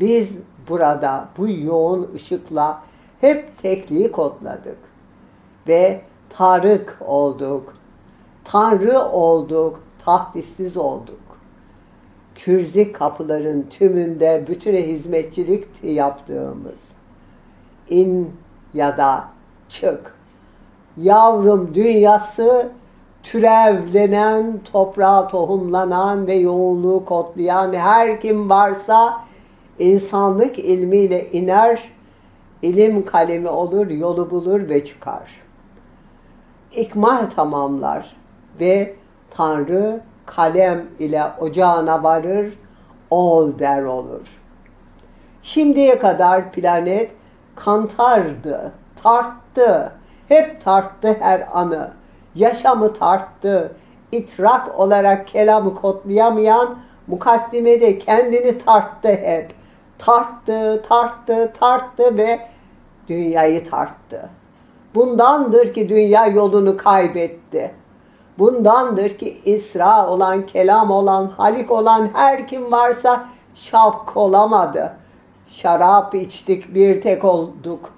Biz burada bu yoğun ışıkla hep tekliği kodladık. Ve Tarık olduk. Tanrı olduk. Tahdissiz olduk. Kürzi kapıların tümünde bütüne hizmetçilik yaptığımız in ya da çık. Yavrum dünyası türevlenen, toprağa tohumlanan ve yoğunluğu kodlayan her kim varsa insanlık ilmiyle iner, ilim kalemi olur, yolu bulur ve çıkar. İkmal tamamlar ve Tanrı kalem ile ocağına varır, ol der olur. Şimdiye kadar planet kantardı, tarttı, hep tarttı her anı. Yaşamı tarttı, itrak olarak kelamı kodlayamayan mukaddimede kendini tarttı hep. Tarttı, tarttı, tarttı ve dünyayı tarttı. Bundandır ki dünya yolunu kaybetti. Bundandır ki İsra olan, kelam olan, halik olan her kim varsa şavk olamadı. Şarap içtik bir tek olduk.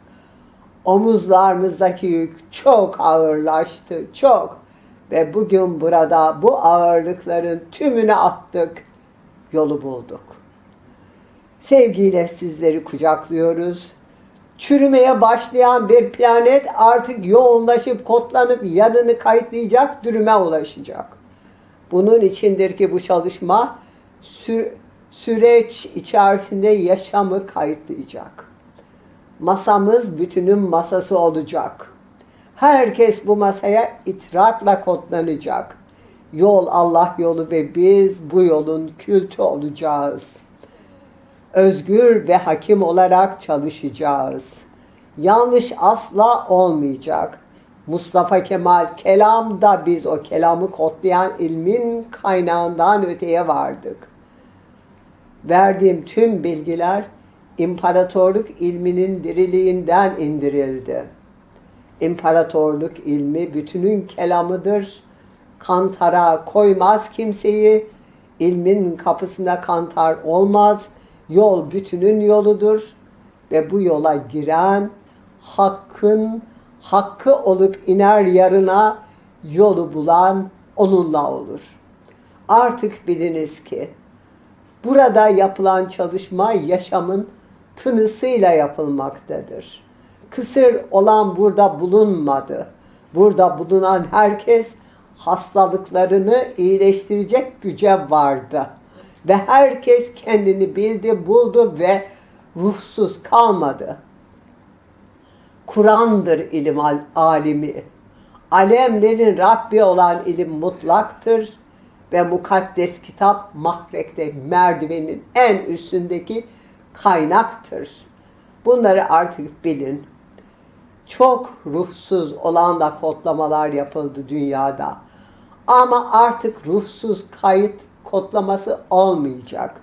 Omuzlarımızdaki yük çok ağırlaştı, çok. Ve bugün burada bu ağırlıkların tümünü attık, yolu bulduk. Sevgiyle sizleri kucaklıyoruz. Çürümeye başlayan bir planet artık yoğunlaşıp kodlanıp yanını kayıtlayacak dürüme ulaşacak. Bunun içindir ki bu çalışma sü- süreç içerisinde yaşamı kayıtlayacak. Masamız bütünün masası olacak. Herkes bu masaya itrakla kodlanacak. Yol Allah yolu ve biz bu yolun kültü olacağız. Özgür ve hakim olarak çalışacağız. Yanlış asla olmayacak. Mustafa Kemal kelamda biz o kelamı kodlayan ilmin kaynağından öteye vardık. Verdiğim tüm bilgiler imparatorluk ilminin diriliğinden indirildi. İmparatorluk ilmi bütünün kelamıdır. Kantara koymaz kimseyi. İlmin kapısına kantar olmaz. Yol bütünün yoludur. Ve bu yola giren hakkın hakkı olup iner yarına yolu bulan onunla olur. Artık biliniz ki Burada yapılan çalışma yaşamın tınısıyla yapılmaktadır. Kısır olan burada bulunmadı. Burada bulunan herkes hastalıklarını iyileştirecek güce vardı. Ve herkes kendini bildi, buldu ve ruhsuz kalmadı. Kur'an'dır ilim al- alimi. Alemlerin Rabbi olan ilim mutlaktır ve mukaddes kitap mahrekte merdivenin en üstündeki kaynaktır. Bunları artık bilin. Çok ruhsuz olan da kodlamalar yapıldı dünyada. Ama artık ruhsuz kayıt kodlaması olmayacak.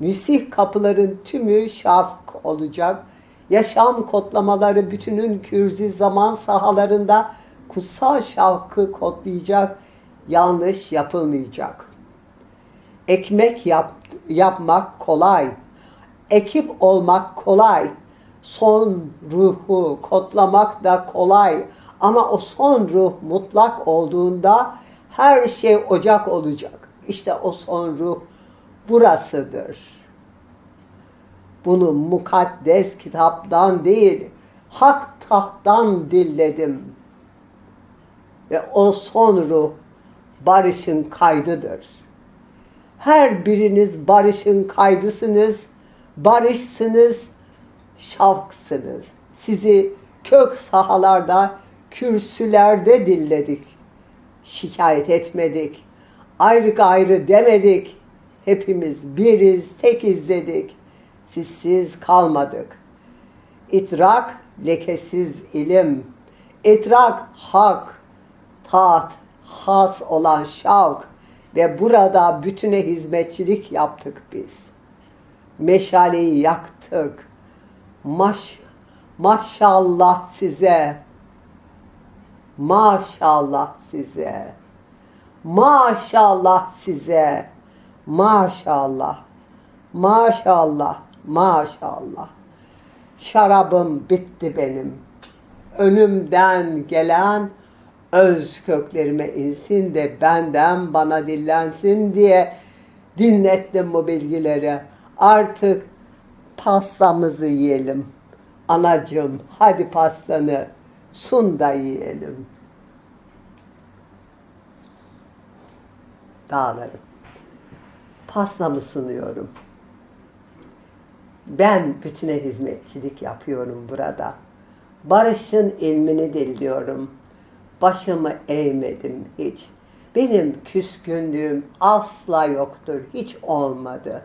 Müsih kapıların tümü şafk olacak. Yaşam kodlamaları bütünün kürzi zaman sahalarında kutsal şavkı kodlayacak. Yanlış yapılmayacak. Ekmek yap, yapmak kolay. Ekip olmak kolay. Son ruhu kodlamak da kolay. Ama o son ruh mutlak olduğunda her şey ocak olacak. İşte o son ruh burasıdır. Bunu mukaddes kitaptan değil, hak tahttan dilledim. Ve o son ruh barışın kaydıdır. Her biriniz barışın kaydısınız, barışsınız, şavksınız. Sizi kök sahalarda, kürsülerde dilledik. Şikayet etmedik. Ayrı gayrı demedik. Hepimiz biriz, tekiz dedik. Sizsiz kalmadık. İtrak lekesiz ilim. İtrak hak, taat, has olan şavk ve burada bütüne hizmetçilik yaptık biz. Meşaleyi yaktık. Maş, maşallah size. Maşallah size. Maşallah size. Maşallah. Maşallah. Maşallah. Şarabım bitti benim. Önümden gelen öz köklerime insin de benden bana dillensin diye dinlettim bu bilgileri. Artık pastamızı yiyelim. Anacığım hadi pastanı sun da yiyelim. Dağlarım. Pastamı sunuyorum. Ben bütüne hizmetçilik yapıyorum burada. Barışın ilmini diliyorum. Başımı eğmedim hiç. Benim küskünlüğüm asla yoktur, hiç olmadı.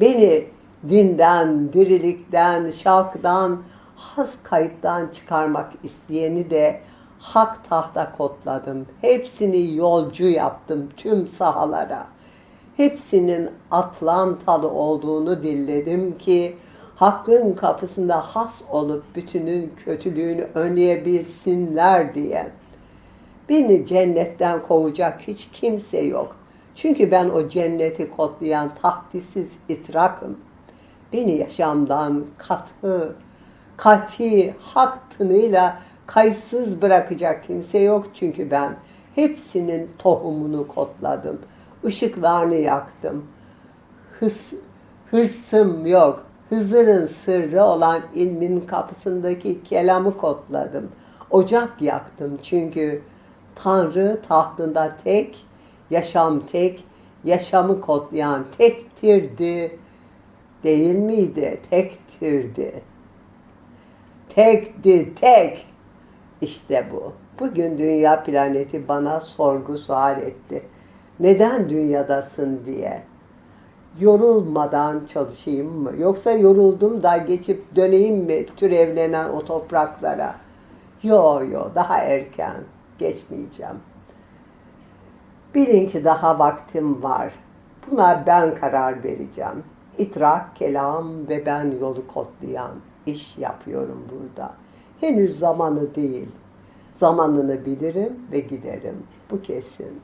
Beni dinden, dirilikten, şarkıdan, has kayıttan çıkarmak isteyeni de hak tahta kodladım. Hepsini yolcu yaptım tüm sahalara. Hepsinin atlantalı olduğunu dilledim ki hakkın kapısında has olup bütünün kötülüğünü önleyebilsinler diye. Beni cennetten kovacak hiç kimse yok. Çünkü ben o cenneti kodlayan tahtisiz itrakım. Beni yaşamdan katı, kati, hak tınıyla kayıtsız bırakacak kimse yok. Çünkü ben hepsinin tohumunu kodladım. Işıklarını yaktım. Hıs, hırsım yok. Hızır'ın sırrı olan ilmin kapısındaki kelamı kodladım. Ocak yaktım çünkü Tanrı tahtında tek, yaşam tek, yaşamı kodlayan tektirdi. Değil miydi? Tektirdi. Tekti, tek. İşte bu. Bugün dünya planeti bana sorgu sual etti. Neden dünyadasın diye. Yorulmadan çalışayım mı? Yoksa yoruldum da geçip döneyim mi türevlenen o topraklara? Yo yo daha erken geçmeyeceğim. Bilin ki daha vaktim var. Buna ben karar vereceğim. İtrak, kelam ve ben yolu kodlayan iş yapıyorum burada. Henüz zamanı değil. Zamanını bilirim ve giderim. Bu kesin.